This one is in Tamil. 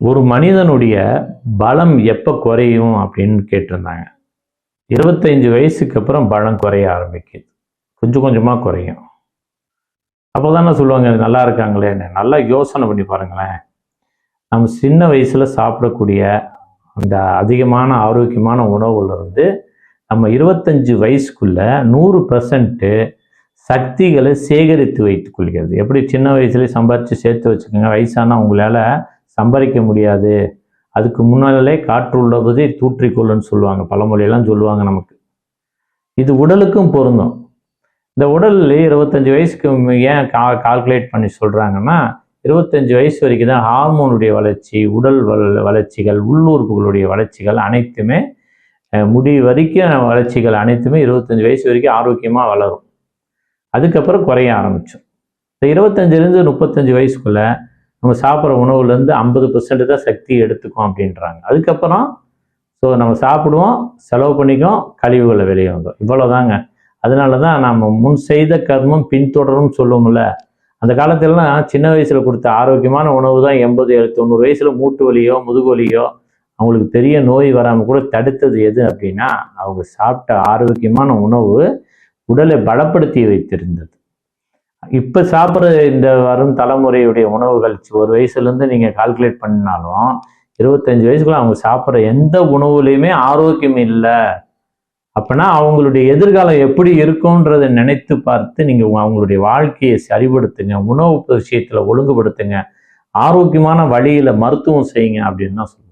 ஒரு மனிதனுடைய பலம் எப்போ குறையும் அப்படின்னு கேட்டிருந்தாங்க. இருபத்தஞ்சு வயசுக்கு அப்புறம் பலம் குறைய ஆரம்பிக்குது. கொஞ்சம் கொஞ்சமாக குறையும். அப்போ தானே சொல்லுவாங்க நல்லா இருக்காங்களேன்னு நல்லா யோசனை பண்ணி பாருங்களேன். நம்ம சின்ன வயசில் சாப்பிடக்கூடிய அந்த அதிகமான ஆரோக்கியமான உணவுலேருந்து நம்ம இருபத்தஞ்சு வயசுக்குள்ள நூறு பர்சன்ட்டு சக்திகளை சேகரித்து வைத்துக் கொள்கிறது. எப்படி சின்ன வயசுலேயே சம்பாரித்து சேர்த்து வச்சுக்கோங்க வயசானால் உங்களால் சம்பாதிக்க முடியாது. அதுக்கு முன்னாலே காற்று உள்ளபதே தூற்றிக்கொள்ளுன்னு சொல்லுவாங்க. பழமொழியெல்லாம் சொல்லுவாங்க நமக்கு. இது உடலுக்கும் பொருந்தும். இந்த உடல் இருபத்தஞ்சு வயசுக்கு ஏன் கா கால்குலேட் பண்ணி சொல்கிறாங்கன்னா இருபத்தஞ்சு வயசு வரைக்கும் தான் ஹார்மோனுடைய வளர்ச்சி உடல் வள வளர்ச்சிகள் உள்ளுறுப்புகளுடைய வளர்ச்சிகள் அனைத்துமே முடி வரைக்கும் வளர்ச்சிகள் அனைத்துமே இருபத்தஞ்சு வயசு வரைக்கும் ஆரோக்கியமாக வளரும். அதுக்கப்புறம் குறைய ஆரம்பிச்சோம். இந்த இருபத்தஞ்சிலேருந்து முப்பத்தஞ்சு வயசுக்குள்ளே நம்ம சாப்பிட்ற உணவுலேருந்து ஐம்பது பர்சன்ட் தான் சக்தி எடுத்துக்கும் அப்படின்றாங்க. அதுக்கப்புறம் ஸோ நம்ம சாப்பிடுவோம் செலவு பண்ணிக்கும் கழிவுகளை வெளியே வந்தோம் இவ்வளோதாங்க அதனால தான் நம்ம முன் செய்த கர்மம் பின்தொடரும் சொல்லுவோம்ல. அந்த காலத்திலலாம் சின்ன வயசில் கொடுத்த ஆரோக்கியமான உணவு தான் எண்பது ஏழு தொண்ணூறு வயசில் மூட்டு வலியோ முதுகு வலியோ அவங்களுக்கு பெரிய நோய் வராமல் கூட தடுத்தது எது அப்படின்னா அவங்க சாப்பிட்ட ஆரோக்கியமான உணவு உடலை பலப்படுத்தி வைத்திருந்தது. இப்போ சாப்பிட்ற இந்த வரும் தலைமுறையுடைய உணவுகள் ஒரு வயசுலேருந்து நீங்கள் கால்குலேட் பண்ணாலும் இருபத்தஞ்சு வயசுக்குள்ள அவங்க சாப்பிட்ற எந்த உணவுலையுமே ஆரோக்கியம் இல்லை. அப்படின்னா அவங்களுடைய எதிர்காலம் எப்படி இருக்கும்ன்றதை நினைத்து பார்த்து நீங்கள் அவங்களுடைய வாழ்க்கையை சரிபடுத்துங்க உணவு விஷயத்தில் ஒழுங்குபடுத்துங்க ஆரோக்கியமான வழியில் மருத்துவம் செய்யுங்க அப்படின்னு தான் சொல்லுவேன்